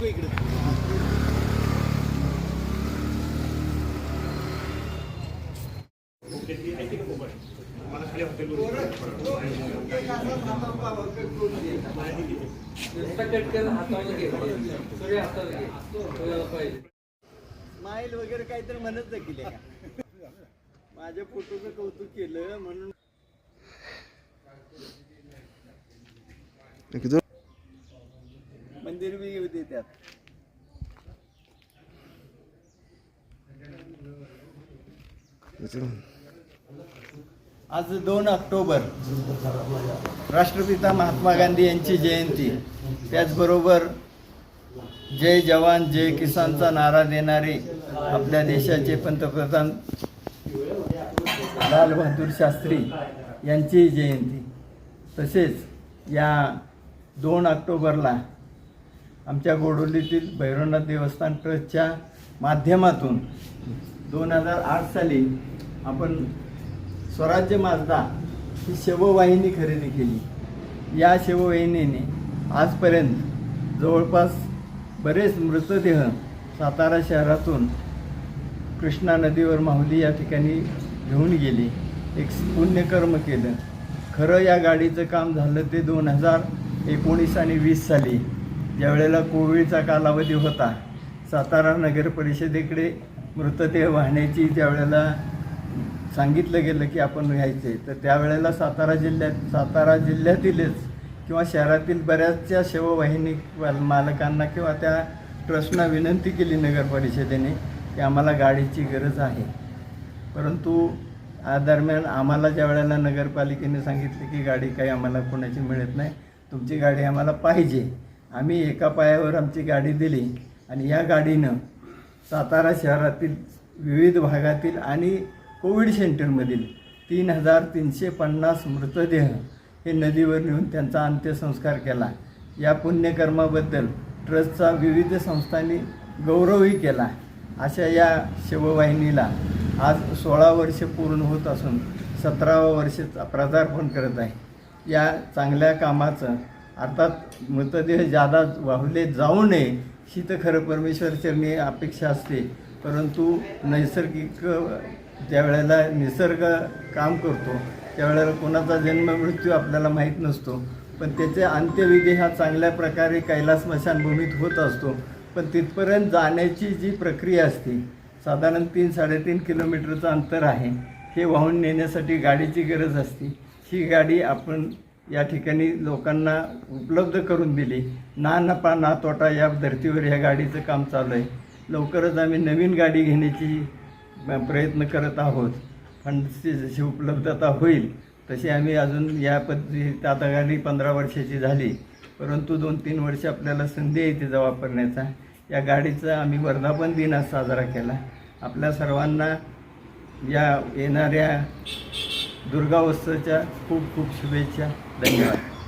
नको माईल वगैरे काहीतरी म्हणत देखील माझ्या फोटोचं कौतुक केलं म्हणून. मंदिर बी येऊ दे त्यात आज दोन ऑक्टोबर राष्ट्रपिता महात्मा गांधी यांची जयंती. त्याचबरोबर जय जवान जय किसानचा नारा देणारे आपल्या देशाचे पंतप्रधान लाल बहादूर शास्त्री यांची जयंती. तसेच या दोन ऑक्टोबरला आमच्या गोडोलीतील भैरवनाथ देवस्थान ट्रस्टच्या माध्यमातून दोन हजार आठ साली आपण स्वराज्य माझदा ही शववाहिनी खरेदी केली. या शववाहिनीने आजपर्यंत जवळपास बरेच मृतदेह सातारा शहरातून कृष्णा नदीवर माहुली या ठिकाणी घेऊन गेली. एक पुण्यकर्म केलं. खरं या गाडीचं काम झालं ते दोन हजार एकोणीस आणि वीस साली. ज्यावेळेला कोविडचा कालावधी होता सातारा नगर परिषदेकडे मृतदेह वाहण्याची ज्यावेळेला सांगितलं गेलं की आपण घ्यायचे तर त्यावेळेला सातारा जिल्ह्यात सातारा जिल्ह्यातीलच किंवा शहरातील बऱ्याचशा शववाहिनी मालकांना किंवा त्या ट्रस्टना विनंती केली नगर परिषदेने की आम्हाला गाडीची गरज आहे. परंतु दरम्यान आम्हाला ज्या वेळेला नगरपालिकेने सांगितले की गाडी काही आम्हाला कोणाची मिळत नाही तुमची गाडी आम्हाला पाहिजे आम्ही एका पायावर आमची गाडी दिली आणि या गाडीनं सातारा शहरातील विविध भागातील आणि कोविड सेंटरमधील तीन हजार तीनशे पन्नास मृतदेह हे नदीवर नेऊन त्यांचा अंत्यसंस्कार केला. या पुण्यकर्माबद्दल ट्रस्टचा विविध संस्थांनी गौरवही केला. अशा या शिववाहिनीला आज सोळा वर्ष पूर्ण होत असून सतरावा वर्ष पदार्पण करत आहे. या चांगल्या कामाचं अर्थात मृतदेह जादा वाहुले जाऊ नये ही तर खरं परमेश्वरचरणी अपेक्षा असते. परंतु नैसर्गिक ज्या वेळेला निसर्ग काम करतो त्यावेळेला कोणाचा जन्म मृत्यू आपल्याला माहीत नसतो. पण त्याचे अंत्यविधी हा चांगल्या प्रकारे कैलास स्मशानभूमीत होत असतो. पण तिथपर्यंत जाण्याची जी प्रक्रिया असते साधारण तीन साडेतीन किलोमीटरचं अंतर आहे. हे वाहून नेण्यासाठी गाडीची गरज असते. ही गाडी आपण या ठिकाणी लोकांना उपलब्ध करून दिली. ना नफा ना तोटा या धर्तीवर या गाडीचं काम चालू आहे. लवकरच आम्ही नवीन गाडी घेण्याची प्रयत्न करत आहोत. फंडची जशी उपलब्धता होईल तशी आम्ही अजून या पद्धती आता गाडी पंधरा वर्षाची झाली. परंतु दोन तीन वर्ष आपल्याला संधी आहे तिचा वापरण्याचा. या गाडीचा आम्ही वर्धापन दिन आज साजरा केला. आपल्या सर्वांना या येणाऱ्या दुर्गावस्तूच्या खूप खूप शुभेच्छा. धन्यवाद.